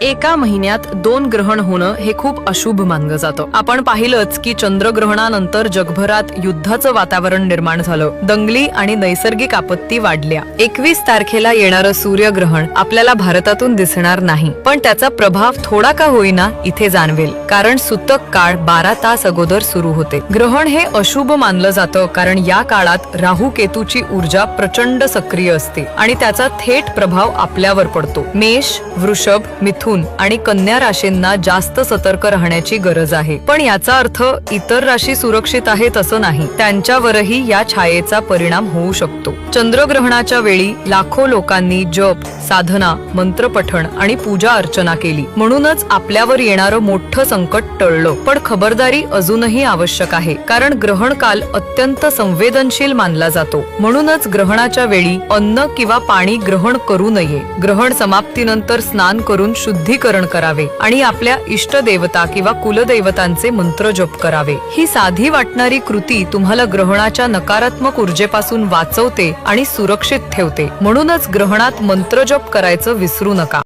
एका महिन्यात दोन ग्रहण होणं हे खूप अशुभ मानलं जातं. आपण पाहिलंच की चंद्रग्रहणानंतर जगभरात युद्धाचं वातावरण निर्माण झालं. दंगली आणि नैसर्गिक आपत्ती वाढल्या. एकवीस तारखेला येणारं सूर्यग्रहण आपल्याला भारतातून दिसणार नाही. पण त्याचा प्रभाव थोडा का होईना इथे जाणवेल. कारण सुतक काळ बारा तास अगोदर सुरू होते. ग्रहण हे अशुभ मानलं जातं कारण या काळात राहू केतूची ऊर्जा प्रचंड सक्रिय असते आणि त्याचा थेट प्रभाव आपल्यावर पडतो. मेष वृषभ मिथुन आणि कन्या राशींना जास्त सतर्क राहण्याची गरज आहे. पण याचा अर्थ इतर राशी सुरक्षित आहेत असं नाही. त्यांच्यावरही या छायेचा परिणाम होऊ शकतो. चंद्रग्रहणाच्या वेळी लाखो लोकांनी जप साधना मंत्रपठण आणि पूजा अर्चना केली. म्हणूनच आपल्यावर येणारं मोठं संकट टळलं. पण खबरदारी अजूनही आवश्यक आहे. कारण ग्रहण काल अत्यंत संवेदनशील मानला जातो. म्हणूनच ग्रहणाच्या वेळी अन्न किंवा पाणी ग्रहण करू नये. ग्रहण समाप्तीनंतर स्नान करून शुद्धीकरण करावे आणि आपल्या इष्ट देवता किंवा कुलदैवतांचे मंत्र जप करावे. ही साधी वाटणारी कृती तुम्हाला ग्रहणाच्या नकारात्मक ऊर्जेपासून वाचवते आणि सुरक्षित ठेवते. म्हणूनच ग्रहणात मंत्रजप करायचं विसरू नका.